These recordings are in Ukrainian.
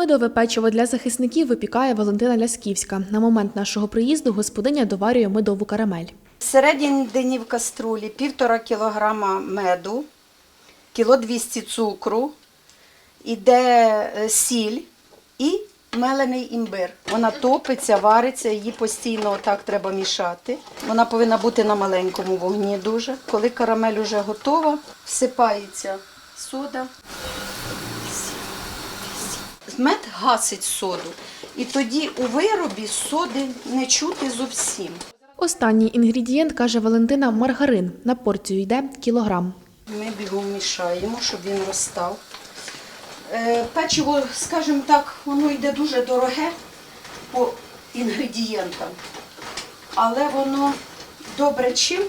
Медове печиво для захисників випікає Валентина Лясківська. На момент нашого приїзду господиня доварює медову карамель. Всередині в каструлі півтора кілограма меду, кіло 200 цукру, іде е, сіль і мелений імбир. Вона топиться, вариться, її постійно отак треба мішати. Вона повинна бути на маленькому вогні дуже. Коли карамель вже готова, всипається сода. Мед гасить соду. І тоді у виробі соди не чути зовсім. Останній інгредієнт, каже Валентина, маргарин. На порцію йде кілограм. Ми бігом мішаємо, щоб він розстав. Е, Печиво, скажімо так, воно йде дуже дороге по інгредієнтам. Але воно добре чим,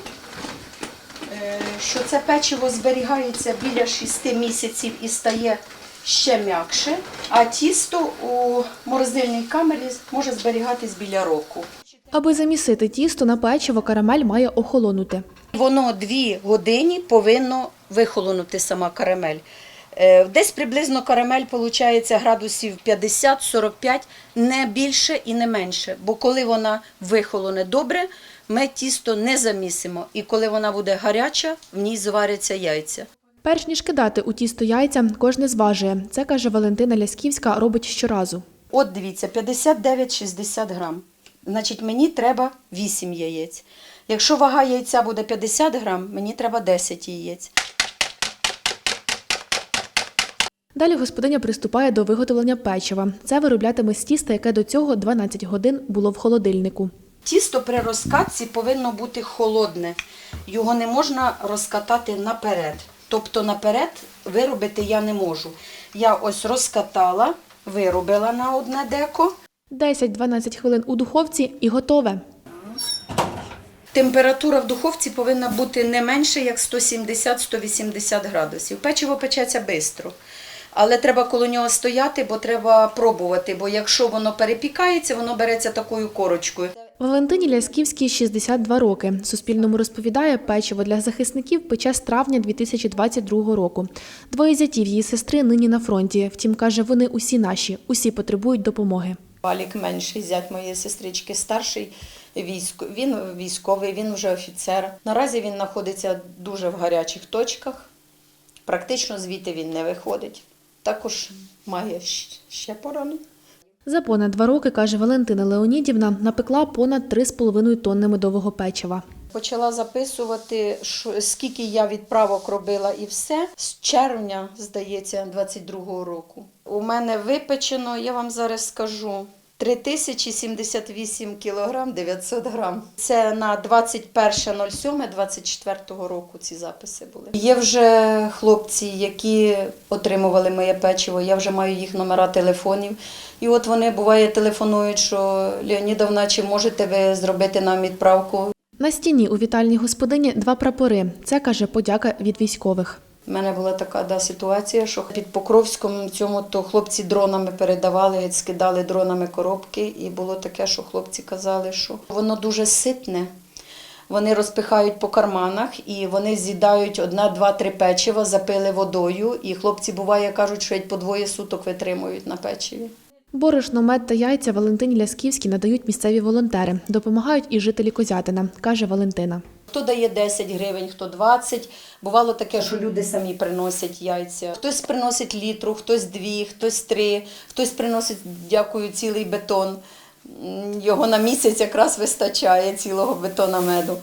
е, що це печиво зберігається біля 6 місяців і стає ще м'якше, а тісто у морозильній камері може зберігатись біля року. Аби замісити тісто на печиво, карамель має охолонути. Воно дві години повинно вихолонути сама карамель. Е, Десь приблизно карамель виходить градусів 50-45, не більше і не менше. Бо коли вона вихолоне добре, ми тісто не замісимо. І коли вона буде гаряча, в ній зваряться яйця. Перш ніж кидати у тісто яйця, кожне зважує. Це каже Валентина Лясківська, робить щоразу. От дивіться, 59-60 грам. Значить, мені треба 8 яєць. Якщо вага яйця буде 50 грам, мені треба 10 яєць. Далі господиня приступає до виготовлення печива. Це вироблятиме з тіста, яке до цього 12 годин було в холодильнику. Тісто при розкатці повинно бути холодне. Його не можна розкатати наперед. Тобто наперед виробити я не можу. Я ось розкатала, виробила на одне деко. 10-12 хвилин у духовці і готове. Температура в духовці повинна бути не менше, як 170-180 градусів. Печиво печеться швидко. Але треба коло нього стояти, бо треба пробувати. Бо якщо воно перепікається, воно береться такою корочкою. Валентині Лясківській 62 роки. Суспільному розповідає, печиво для захисників пече з травня 2022 року. Двоє зятів її сестри нині на фронті. Втім, каже, вони усі наші, усі потребують допомоги. Валік менший, зять моєї сестрички, старший військо. Він військовий, він вже офіцер. Наразі він знаходиться дуже в гарячих точках. Практично звідти він не виходить. Також має ще порану. За понад два роки, каже Валентина Леонідівна, напекла понад 3,5 тонни медового печива. Почала записувати, скільки я відправок робила і все. З червня, здається, 22-го року. У мене випечено, я вам зараз скажу, 3078 кілограм 900 грам. Це на 21.07.24 року ці записи були. Є вже хлопці, які отримували моє печиво, я вже маю їх номера телефонів. І от вони буває телефонують, що Леонідовна, чи можете ви зробити нам відправку? На стіні у вітальній господині два прапори. Це каже подяка від військових. У мене була така да, ситуація, що під Покровськом цьому то хлопці дронами передавали, скидали дронами коробки, і було таке, що хлопці казали, що воно дуже ситне. Вони розпихають по карманах і вони з'їдають одна, два, три печива, запили водою. І хлопці буває кажуть, що по двоє суток витримують на печиві. Борошно, мед та яйця Валентині Лясківській надають місцеві волонтери. Допомагають і жителі Козятина, каже Валентина. Хто дає 10 гривень, хто 20. Бувало таке, що люди самі приносять яйця. Хтось приносить літру, хтось дві, хтось три, хтось приносить, дякую, цілий бетон. Його на місяць якраз вистачає цілого бетона меду.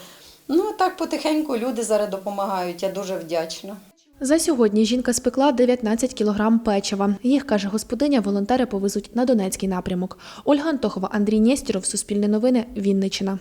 Ну, так потихеньку люди зараз допомагають. Я дуже вдячна. За сьогодні жінка спекла 19 кілограм печива. Їх, каже господиня, волонтери повезуть на Донецький напрямок. Ольга Антохова, Андрій Нєстєров, Суспільне новини, Вінниччина.